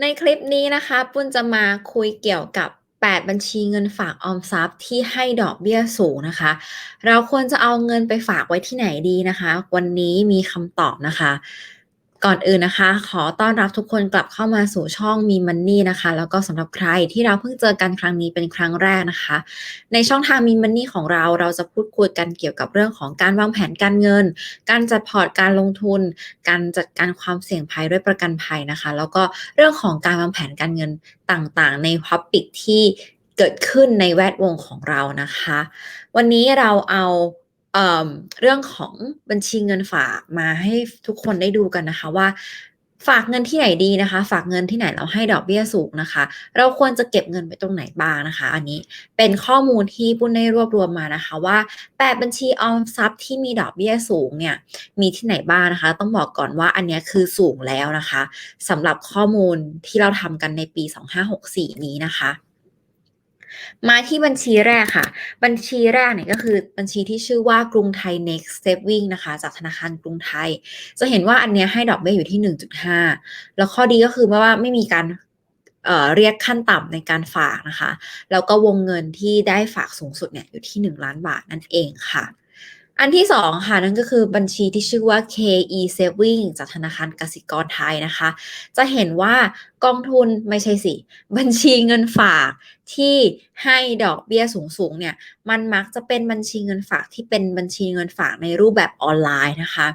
ในคลิปนี้นะคะปุ้นจะมาคุยเกี่ยวกับ 8 บัญชีเงินฝากออมทรัพย์ที่ให้ดอกเบี้ยสูงนะคะ เราควรจะเอาเงินไปฝากไว้ที่ไหนดีนะคะ วันนี้มีคำตอบนะคะ ก่อนอื่นนะคะ ขอต้อนรับทุกคนกลับเข้ามาสู่ช่องมีมันนี่นะคะ แล้วก็สำหรับใครที่เราเพิ่งเจอกันครั้งนี้เป็นครั้งแรกนะคะ ในช่องทางมีมันนี่ของเราเราจะพูดคุยกันเกี่ยวกับเรื่องของการวางแผนการเงิน การจัดพอร์ตการลงทุน การจัดการความเสี่ยงภัยด้วยประกันภัยนะคะ แล้วก็เรื่องของการวางแผนการเงินต่างๆ ในท็อปิกที่เกิดขึ้นในแวดวงของเรานะคะ วันนี้เราเอา เเรื่องของบัญชีเงินฝากมาให้ทุกคนได้ดูกันนะคะว่าฝากเงินที่ไหนดีนะคะ ฝากเงินที่ไหนเราให้ดอกเบี้ยสูงนะคะ เราควรจะเก็บเงินไปตรงไหนบ้างนะคะ อันนี้เป็นข้อมูลที่ปุ้นได้รวบรวมมานะคะ ว่า8บัญชีออมทรัพย์ที่มีดอกเบี้ยสูงเนี่ยมีที่ไหนบ้างนะคะ ต้องบอกก่อนว่าอันนี้คือสูงแล้วนะคะสำหรับข้อมูลที่เราทำกันในปี 2564 นี้นะคะ มาที่บัญชีแรกค่ะ บัญชีแรกเนี่ยก็คือบัญชีที่ชื่อว่ากรุงไทย Next Saving นะคะ จากธนาคารกรุงไทย จะเห็นว่าอันเนี้ยให้ดอกเบี้ยอยู่ที่ 1.5 แล้วข้อดีก็คือว่าไม่มีการเเรียกขั้นต่ำในการฝากนะคะ แล้วก็วงเงินที่ได้ฝากสูงสุดเนี่ยอยู่ที่ 1 ล้านบาทนั่นเองค่ะ อันที่สองค่ะนั่นก็คือบัญชีที่ชื่อว่า KE Saving จากธนาคารกสิกรไทยนะคะ จะเห็นว่ากองทุนไม่ใช่สิ บัญชีเงินฝากที่ให้ดอกเบี้ยสูงๆเนี่ยมันมักจะเป็นบัญชีเงินฝากที่เป็นบัญชีเงินฝากในรูปแบบออนไลน์นะคะ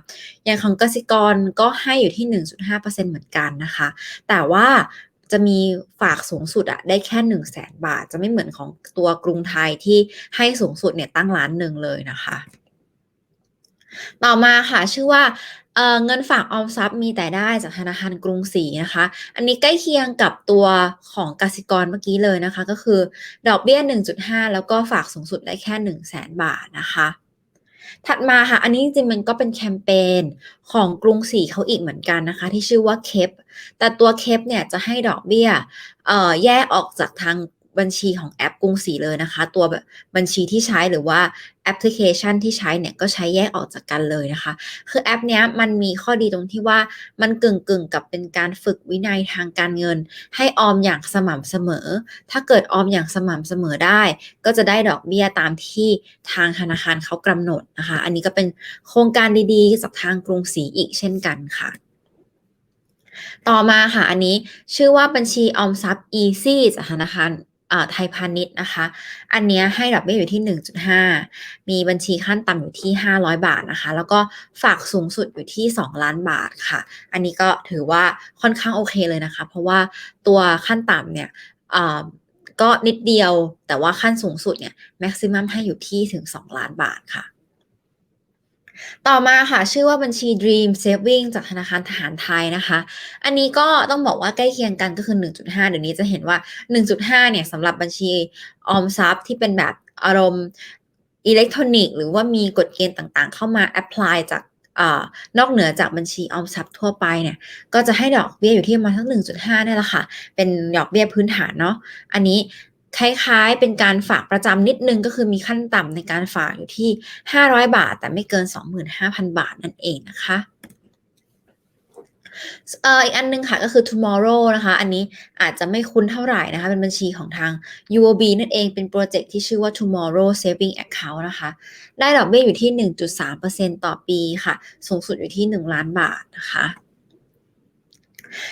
อย่างของกสิกรก็ให้อยู่ที่ 1.5%เหมือนกันนะคะ แต่ว่าจะมีฝากสูงสุดอะได้แค่ 1 0 0 0 0แสนบาท จะไม่เหมือนของตัวกรุงไทยที่ให้สูงสุดเนี่ยตั้งล้านหนึ่งเลยนะคะ ต่อมาค่ะชื่อว่าเเงินฝากออมทรัพย์มีแต่ได้จากธนาคารกรุงศรีนะคะ อันนี้ใกล้เคียงกับตัวของกสิกรเมื่อกี้เลยนะคะ ก็คือดอกเบี้ย 1.5 แล้วก็ฝากสูงสุดได้แค่ 1 0 0 0 0แสนบาทนะคะ ถัดมาค่ะ อันนี้จริงๆมันก็เป็นแคมเปญของกรุงศรีเขาอีกเหมือนกันนะคะ ที่ชื่อว่าเคปแต่ตัวเคปเนี่ยจะให้ดอกเบี้ยแยกออกจากทาง บัญชีของแอปกรุงศรีเลยนะคะ ตัวแบบบัญชีที่ใช้หรือว่าแอปพลิเคชันที่ใช้เนี่ยก็ใช้แยกออกจากกันเลยนะคะ คือแอปเนี้ยมันมีข้อดีตรงที่ว่ามันกึ่งกึ่งกับเป็นการฝึกวินัยทางการเงิน ให้ออมอย่างสม่ำเสมอ ถ้าเกิดออมอย่างสม่ำเสมอได้ ก็จะได้ดอกเบี้ยตามที่ทางธนาคารเขากำหนดนะคะ อันนี้ก็เป็นโครงการดีๆจากทางกรุงศรีอีกเช่นกันค่ะต่อมาค่ะ อันนี้ชื่อว่าบัญชีออมทรัพย์ Easy จากธนาคาร ไทยพาณิชย์นะคะ อันนี้ให้ดอกเบี้ยอยู่ที่ 1.5 มีบัญชีขั้นต่ำอยู่ที่ 500 บาทนะคะ แล้วก็ฝากสูงสุดอยู่ที่ 2 ล้านบาทค่ะ อันนี้ก็ถือว่าค่อนข้างโอเคเลยนะคะ เพราะว่าตัวขั้นต่ำเนี่ยก็นิดเดียวแต่ว่าขั้นสูงสุดเนี่ยแม็กซิมัมให้อยู่ที่ถึง 2 ล้านบาทค่ะ ต่อมาค่ะ ชื่อว่าบัญชี Dream Saving จากธนาคารทหารไทยนะคะ อันนี้ก็ต้องบอกว่าใกล้เคียงกันก็คือ 1.5 เดี๋ยวนี้จะเห็นว่า 1.5 เนี่ยสำหรับบัญชีออมทรัพย์ที่เป็นแบบอารมณ์อิเล็กทรอนิกส์หรือว่ามีกฎเกณฑ์ต่างๆ เข้ามาแอพพลายจากอนอกเหนือจากบัญชีออมทรัพย์ทั่วไปเนี่ย ก็จะให้ดอกเบี้ยอยู่ที่ประมาณทั้ง1.5นี่แหละค่ะ เป็นดอกเบี้ยพื้นฐานเนาะ อันนี้ คล้ายๆ เป็นการฝากประจำนิดนึงก็คือมีขั้นต่ำในการฝากอยู่ที่ 500 บาท แต่ไม่เกิน 25,000 บาทนั่นเองนะคะเอ่ออีกอันนึงค่ะก็คือ tomorrow นะคะ อันนี้อาจจะไม่คุ้นเท่าไหร่นะคะ เป็นบัญชีของทาง UOB นั่นเองเป็นโปรเจกต์ที่ชื่อว่า tomorrow saving account นะคะ ได้ดอกเบี้ยอยู่ที่ 1.3%ต่อปีค่ะ สูงสุดอยู่ที่ 1 ล้านบาทนะคะ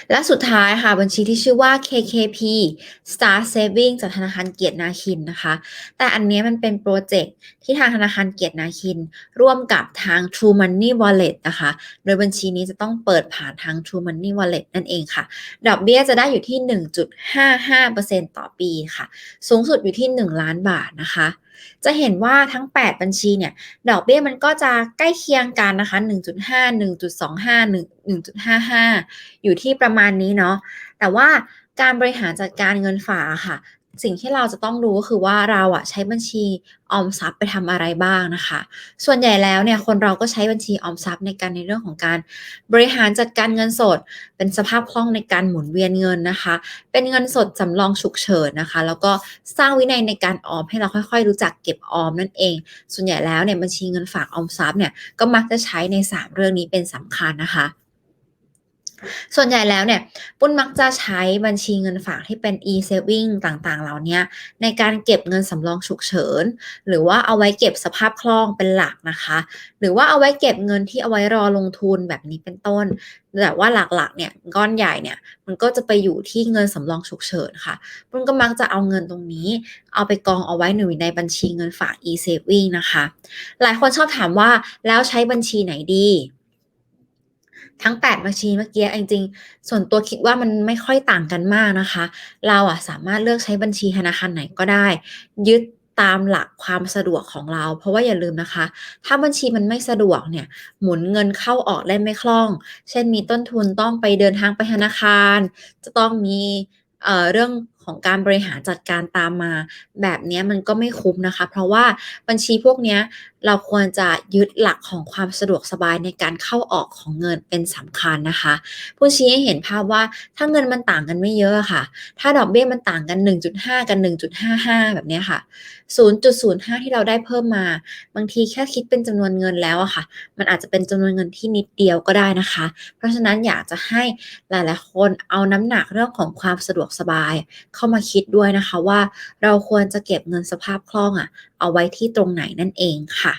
และสุดท้ายค่ะบัญชีที่ชื่อว่า KKP Star Saving จากธนาคารเกียรตินาคินนะคะ แต่อันนี้มันเป็นโปรเจกต์ที่ทางธนาคารเกียรตินาคิน ร่วมกับทาง True Money Wallet นะคะ โดยบัญชีนี้จะต้องเปิดผ่านทาง True Money Wallet นั่นเองค่ะ ดอกเบี้ยจะได้อยู่ที่ 1.55%ต่อปีค่ะ สูงสุดอยู่ที่ 1 ล้านบาทนะคะจะเห็นว่าทั้ง 8 บัญชีเนี่ย ดอกเบี้ยมันก็จะใกล้เคียงกันนะคะ 1.5 1.25 1.55 อยู่ที่ประมาณนี้เนาะแต่ว่าการบริหารจัดการเงินฝากค่ะ สิ่งที่เราจะต้องรู้ก็คือว่าเราอะใช้บัญชีออมทรัพย์ไปทำอะไรบ้างนะคะ ส่วนใหญ่แล้วเนี่ยคนเราก็ใช้บัญชีออมทรัพย์ในการในเรื่องของการบริหารจัดการเงินสด เป็นสภาพคล่องในการหมุนเวียนเงินนะคะ เป็นเงินสดสำรองฉุกเฉินนะคะ แล้วก็สร้างวินัยในการออมให้เราค่อย ๆ รู้จักเก็บออมนั่นเอง ส่วนใหญ่แล้วเนี่ยบัญชีเงินฝากออมทรัพย์เนี่ยก็มักจะใช้ใน 3 เรื่องนี้เป็นสำคัญนะคะ ส่วนใหญ่แล้วเนี่ย ปุ้นมักจะใช้บัญชีเงินฝากที่เป็น e-saving ต่างๆ เหล่านี้ในการเก็บเงินสำรองฉุกเฉิน หรือว่าเอาไว้เก็บสภาพคล่องเป็นหลักนะคะ หรือว่าเอาไว้เก็บเงินที่เอาไว้รอลงทุนแบบนี้เป็นต้น แต่ว่าหลักๆ เนี่ยก้อนใหญ่เนี่ย มันก็จะไปอยู่ที่เงินสำรองฉุกเฉินค่ะ ปุ้นก็มักจะเอาเงินตรงนี้ เอาไปกองเอาไว้อยู่ในบัญชีเงินฝาก e-saving นะคะ หลายคนชอบถามว่าแล้วใช้บัญชีไหนดี? ทั้ง 8 บัญชีเมื่อกี้จริงๆส่วนตัวคิดว่ามันไม่ค่อยต่างกันมากนะคะ เราอะสามารถเลือกใช้บัญชีธนาคารไหนก็ได้ ยึดตามหลักความสะดวกของเรา เพราะว่าอย่าลืมนะคะ ถ้าบัญชีมันไม่สะดวกเนี่ย หมุนเงินเข้าออกได้ไม่คล่อง เช่นมีต้นทุนต้องไปเดินทางไปธนาคาร จะต้องมีเเรื่องของการบริหารจัดการตามมา แบบนี้มันก็ไม่คุ้มนะคะ เพราะว่าบัญชีพวกนี้เราควรจะยึดหลักของความสะดวกสบายในการเข้าออกของเงินเป็นสำคัญนะคะปุ้ชี้ให้เห็นภาพว่าถ้าเงินมันต่างกันไม่เยอะค่ะ ถ้าดอกเบี้ยมันต่างกัน 1.5 กับ1.55 แบบนี้ค่ะ 0.05 ที่เราได้เพิ่มมา บางทีแค่คิดเป็นจำนวนเงินแล้วอะค่ะ มันอาจจะเป็นจำนวนเงินที่นิดเดียวก็ได้นะคะ เพราะฉะนั้นอยากจะให้หลาย ๆ คนเอาน้ำหนักเรื่องของความสะดวกสบายเข้ามาคิดด้วยนะคะว่า เราควรจะเก็บเงินสภาพคล่องอะเอาไว้ที่ตรงไหนนั่นเองค่ะ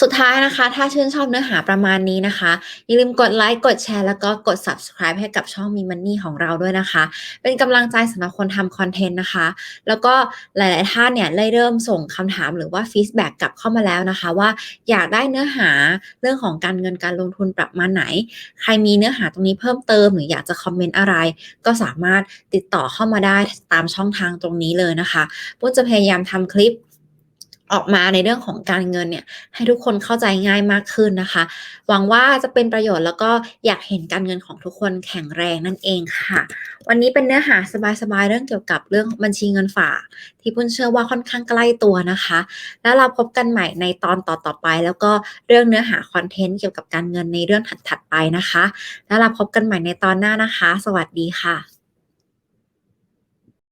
สุดท้ายนะคะ ถ้าชื่นชอบเนื้อหาประมาณนี้นะคะ อย่าลืมกดไลก์กดแชร์แล้วก็กด Subscribe ให้กับช่อง Me Money ของเราด้วยนะคะ เป็นกำลังใจสำหรับคนทำคอนเทนต์นะคะ แล้วก็หลาย ๆ ท่านเนี่ยได้เริ่มส่งคำถามหรือว่าฟีดแบ็กกลับเข้ามาแล้วนะคะ ว่าอยากได้เนื้อหาเรื่องของการเงินการลงทุนประมาณไหน ใครมีเนื้อหาตรงนี้เพิ่มเติมหรืออยากจะคอมเมนต์อะไร ก็สามารถติดต่อเข้ามาได้ตามช่องทางตรงนี้เลยนะคะปุ้นจะพยายามทำคลิป ออกมาในเรื่องของการเงินเนี่ยให้ทุกคนเข้าใจง่ายมากขึ้นนะคะ หวังว่าจะเป็นประโยชน์แล้วก็อยากเห็นการเงินของทุกคนแข็งแรงนั่นเองค่ะ วันนี้เป็นเนื้อหาสบายๆเรื่องเกี่ยวกับเรื่องบัญชีเงินฝากที่ปุ้นเชื่อว่าค่อนข้างใกล้ตัวนะคะ แล้วเราพบกันใหม่ในตอนต่อๆไป แล้วก็เรื่องเนื้อหาคอนเทนต์เกี่ยวกับการเงินในเรื่องถัดๆไปนะคะ แล้วเราพบกันใหม่ในตอนหน้านะคะ สวัสดีค่ะ